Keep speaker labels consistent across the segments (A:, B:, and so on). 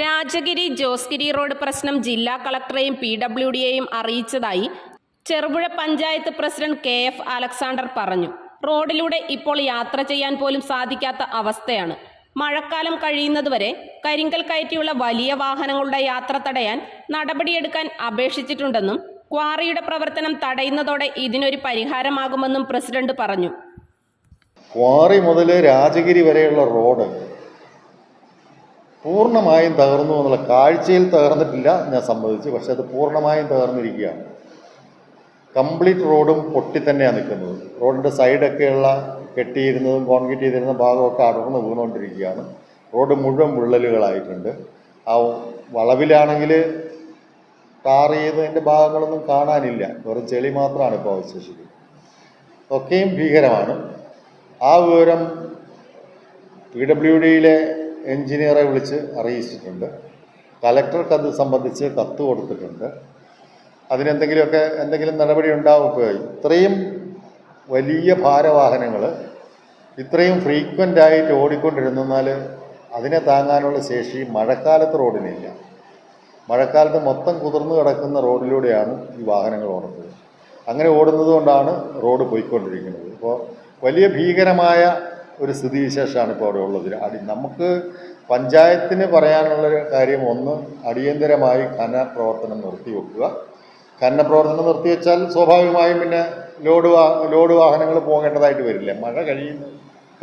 A: Rajagiri Josegiri road പ്രശ്നം ജില്ലാ കളക്ടറെയും P W ഡിയെയും അറിയിച്ചതായി Cherupuzha panchayat president K F Alexander പറഞ്ഞു. റോഡിലൂടെ ഇപ്പോൾ യാത്ര ചെയ്യാൻ പോലും സാധിക്കാത്ത അവസ്ഥയാണ്. മഴക്കാലം കഴിയുന്നതുവരെ കരിങ്കൽ കയറ്റിയുള്ള വലിയ വാഹനങ്ങളുടെ യാത്ര തടയാൻ നടപടിയെടുക്കാൻ അപേക്ഷിച്ചിട്ടുണ്ടെന്നും ക്വാറിയുടെ പ്രവർത്തനം തടയുന്നതോടെ ഇതിനൊരു പരിഹാരമാകുമെന്നും പ്രസിഡന്റ് പറഞ്ഞു.
B: ക്വാറി മുതൽ രാജഗിരി വരെയുള്ള റോഡ് പൂർണമായും തകർന്നു എന്നുള്ള കാഴ്ചയിൽ തകർന്നിട്ടില്ല ഞാൻ സമ്മതിച്ചു. പക്ഷെ അത് പൂർണമായും തകർന്നിരിക്കുകയാണ്. കംപ്ലീറ്റ് റോഡും പൊട്ടി തന്നെയാണ് നിൽക്കുന്നത്. റോഡിന്റെ സൈഡൊക്കെയുള്ള കെട്ടിയിരുന്നതും കോൺക്രീറ്റ് ചെയ്തിരുന്ന ഭാഗമൊക്കെ അടർന്ന് വീണുകൊണ്ടിരിക്കുകയാണ്. റോഡ് മുഴുവൻ വിള്ളലുകളായിട്ടുണ്ട്. ആ വളവിലാണെങ്കിൽ ടാർ ചെയ്തതിന്റെ ഭാഗങ്ങളൊന്നും കാണാനില്ല. വെറും ചെളി മാത്രമാണ് ഇപ്പോൾ അവശേഷിക്കുന്നത്. ഒക്കെയും ഭീകരമാണ്. ആ വിവരം പി ഡബ്ല്യു ഡിയിലെ എഞ്ചിനീയറെ വിളിച്ച് അറിയിച്ചിട്ടുണ്ട്. കലക്ടർക്ക് അത് സംബന്ധിച്ച് കത്ത് കൊടുത്തിട്ടുണ്ട്. അതിനെന്തെങ്കിലുമൊക്കെ എന്തെങ്കിലും നടപടി ഉണ്ടാവും ഇത്രയും വലിയ ഭാരവാഹനങ്ങൾ ഇത്രയും ഫ്രീക്വന്റ് ആയിട്ട് ഓടിക്കൊണ്ടിരുന്നാൽ അതിനെ താങ്ങാനുള്ള ശേഷി മഴക്കാലത്ത് റോഡിനില്ല. മഴക്കാലത്ത് മൊത്തം കുതിർന്നു കിടക്കുന്ന റോഡിലൂടെയാണ് ഈ വാഹനങ്ങൾ ഓടുന്നത്. അങ്ങനെ ഓടുന്നത് കൊണ്ടാണ് റോഡ് പോയിക്കൊണ്ടിരിക്കുന്നത്. ഇപ്പോൾ വലിയ ഭീകരമായ ഒരു സ്ഥിതിവിശേഷമാണ് ഇപ്പോൾ അവിടെ ഉള്ളത്. അടി നമുക്ക് പഞ്ചായത്തിന് പറയാനുള്ള ഒരു കാര്യം ഒന്ന് അടിയന്തരമായി ഖന പ്രവർത്തനം നിർത്തിവെക്കുക ഖനന പ്രവർത്തനം നിർത്തിവെച്ചാൽ സ്വാഭാവികമായും പിന്നെ ലോഡ് വാ ലോഡ് വാഹനങ്ങൾ പോകേണ്ടതായിട്ട് വരില്ല. മഴ കഴിയുന്ന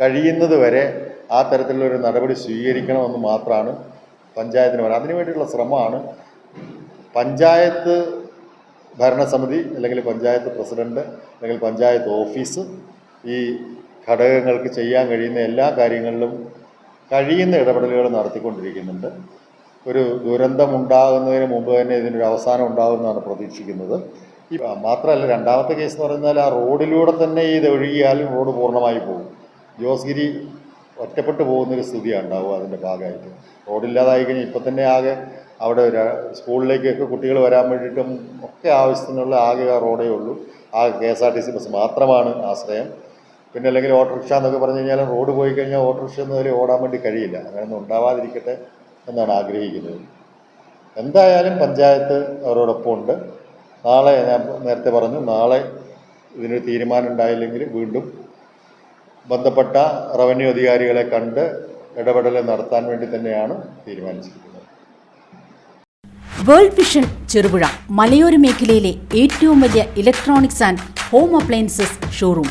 B: കഴിയുന്നത് വരെ ആ തരത്തിലുള്ളൊരു നടപടി സ്വീകരിക്കണമെന്ന് മാത്രമാണ് പഞ്ചായത്തിന് പറയുന്നത് അതിനുവേണ്ടിയുള്ള ശ്രമമാണ് പഞ്ചായത്ത് ഭരണസമിതി അല്ലെങ്കിൽ പഞ്ചായത്ത് പ്രസിഡന്റ് അല്ലെങ്കിൽ പഞ്ചായത്ത് ഓഫീസ് ഈ ഘടകങ്ങൾക്ക് ചെയ്യാൻ കഴിയുന്ന എല്ലാ കാര്യങ്ങളിലും കഴിയുന്ന ഇടപെടലുകൾ നടത്തിക്കൊണ്ടിരിക്കുന്നുണ്ട്. ഒരു ദുരന്തം ഉണ്ടാകുന്നതിന് മുമ്പ് തന്നെ ഇതിനൊരു അവസാനം ഉണ്ടാകുമെന്നാണ് പ്രതീക്ഷിക്കുന്നത്. മാത്രമല്ല രണ്ടാമത്തെ കേസ് എന്ന് പറഞ്ഞാൽ ആ റോഡിലൂടെ തന്നെ ഇത് ഒഴുകിയാൽ റോഡ് പൂർണമായി പോകും. ജോസ്ഗിരി ഒറ്റപ്പെട്ടു പോകുന്നൊരു സ്ഥിതിയാണ് ഉണ്ടാവുക അതിന്റെ ഭാഗമായിട്ട്. റോഡില്ലാതായി കഴിഞ്ഞാൽ ഇപ്പം തന്നെ ആകെ അവിടെ ഒരു സ്കൂളിലേക്കൊക്കെ കുട്ടികൾ വരാൻ വേണ്ടിയിട്ടും ഒക്കെ ആവശ്യത്തിനുള്ള ആകെ ആ റോഡേ ഉള്ളൂ. ആ K S R T C bus മാത്രമാണ് ആശ്രയം. പിന്നെ അല്ലെങ്കിൽ ഓട്ടോറിക്ഷ എന്നൊക്കെ പറഞ്ഞു കഴിഞ്ഞാൽ റോഡ് പോയി കഴിഞ്ഞാൽ ഓട്ടോറിക്ഷ എന്നതിൽ ഓടാൻ വേണ്ടി കഴിയില്ല. അങ്ങനെയൊന്നും ഉണ്ടാവാതിരിക്കട്ടെ എന്നാണ് ആഗ്രഹിക്കുന്നത്. എന്തായാലും പഞ്ചായത്ത് അവരോടൊപ്പം ഉണ്ട്. നാളെ ഞാൻ നേരത്തെ പറഞ്ഞു നാളെ ഇതിനൊരു തീരുമാനം ഉണ്ടായില്ലെങ്കിൽ വീണ്ടും ബന്ധപ്പെട്ട റവന്യൂ അധികാരികളെ കണ്ട് ഇടപെടൽ നടത്താൻ വേണ്ടി തന്നെയാണ് തീരുമാനിച്ചിരിക്കുന്നത്.
C: വേൾഡ് വിഷൻ ചെറുപുഴ മലയോര മേഖലയിലെ ഏറ്റവും വലിയ electronics and home appliances showroom.